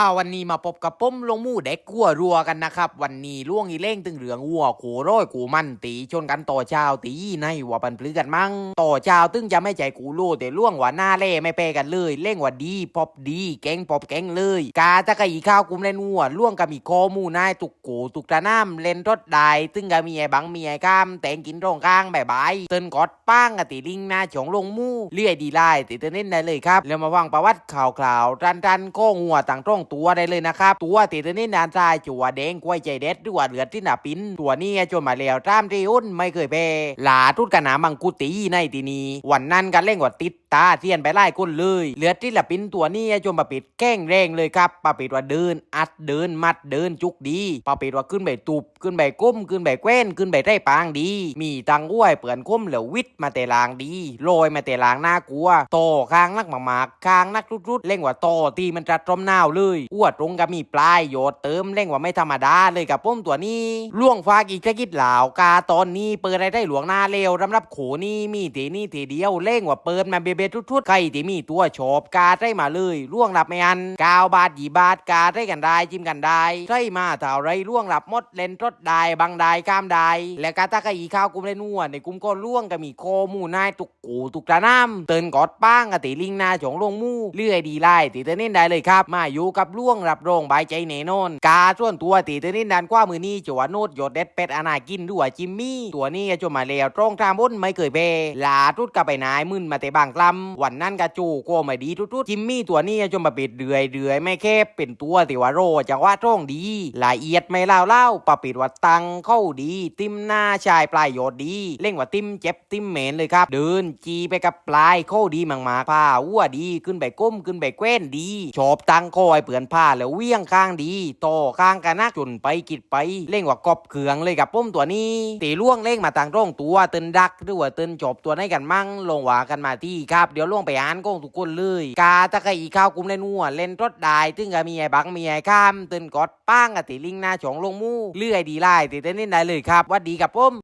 อ่าวันนี้มาพบกับป้มลงมู่เด็กกัวรัวกันนะครับ วันนี้ล่วงอีเล่งตึงเหลืองวัวโขร้อยกูมันตีชนกันต่อเช้าตีในว่าปันปลื้อกันมั่งต่อเช้าตึงจะไม่ใจกูโลแต่ล่วงว่าหน้าเล่ไม่เปกันเลย เล่งว่าดีพอบดีแกงพอบแกงเลยกาตะกะอีข้าวกุมเล่นวัวล่วงกับมีคหมูนายตุกกูตุกตะน้ำเล่นรถได้ตึงก็มีไอ้บังมีไอ้ก้ามแต่งกินตรงกลางบายบายเตินกอดป้างกะติลิงหน้าฉงลงมู่เลื่อยดีไล่ติดเต้นเล่นได้เลยครับแล้วมาฟังประวัติข่าวคราวรันรันโค้งหัวต่างตรงตัวได้เลยนะครับ ตัวติดเต้นเล่นานซ้ายจัวแดงกล้วยใจเด็ดด้วยเหลือดที่หนาปิ้นตัวนี้จนมาแล้วตามที่อุ้นไม่เคยแพ้หลาทุดกระหนามังกุตีในทีนี้วันนั้นกันเล่นว่าติดตาเทียนไปไล่ก้นเลยเหลือดที่หนาปิ้นตัวนี้จนมาปิดแก้งแรงเลยครับปาปิดว่าเดิน อัดเดินมัดเดินจุกดีปาปิดว่าขึ้นไปตุบขึ้นไปก้มขึ้นไปแกว้นขึ้นไปได้ปางดี มีตังอ้วยเปื่อนก้มเหลววิทมาแต่ลางดีโรยมาแต่ลางน่ากลัวโตข้างนักหมากๆข้างนักรุดๆเล่งว่าโตตีมันจะตรมหนาวเลยอ้วตรงกับมีปลายโยดเติมเล่งว่าไม่ธรรมดาเลยกับป้มตัวนี้ล่วงฟ้ากีกระกิดเหล่ากาตอนนี้เปิดอะไรได้หลวงหน้าเร็วรำรับโขนี่มีทีนี่ทีเดียวเล่งว่าเปิดมาเบเบทุดๆใครที่มีตัวโฉบกาได้มาเลยล่วงหลับไม่อันกาวบาทยี่บาทกาได้กันได้จิ้มกันได้ใช่มาเท่าไรล่วงหลับมดเลนรถได้บังได้ข้ามได้และกาตะกะอีข้าวกุมเล่นนัวในกุมก็ล่วงก็มีโคหมูนายตุกกูตุกตาน้ำเตินกอดป้างกะติลิงนาฉงลงมู่เลื่อยดีไล่ตีเตนเน่นได้เลยครับมาอยู่กับล่วงรับรองใบายใจเนนอนกาส่วนตัวตีตนเน่นดันกว่ามือนี้จวโนดหยดเด็ดเป็ดอนากินด้วยจิมมี่ตัวนี้จนมาแล้วตรงทามบนไม่เคยเบลาทุดกับไปนายมึนมาแต่บางกลำวันนั้นกะจูโกไม่ดีทุดๆจิมมี่ตัวนี้จนมาปิดเดือยเดือยไม่แคบเป็นตัวติว่าโรจังว่าตรงดีละเอียดไม่เล่าเล่าปะปิดว่าตังเข้าดี ติมหน้าชายปลายโยดดี เล่งว่าติมเจ็บติมเหม็นเลยครับ เดินจีไปกับปลายเข้าดีมากๆผ้าอ้วดีขึ้นไปก้มขึ้นไปแกว้นดีชอบตังคอยเปือนผ้าแล้วเวี่ยงข้างดีโตข้างกันนักจนไปกิดไปเล่งว่ากอบเขืองเลยกับป้มตัวนี้ตีล่วงเล่งมาต่างร่องตัวเตินดักหรือว่าเตินจบตัวไหนกันมั่งลงหวากันมาที่ครับเดี๋ยวล่วงไปอ่านก้องทุกคนเลยกาตะกะอีข้าวกุ้มเล่นหัวเล่นรถได้ตึงก็มีไอ้บังมีไอ้ข้ามเตินกอดป้างกับตีลิงหน้าฉองลงมู่เลื่อยดีไล่ตีเต้นเล่นได้เลยครับวัดดีกับป้ม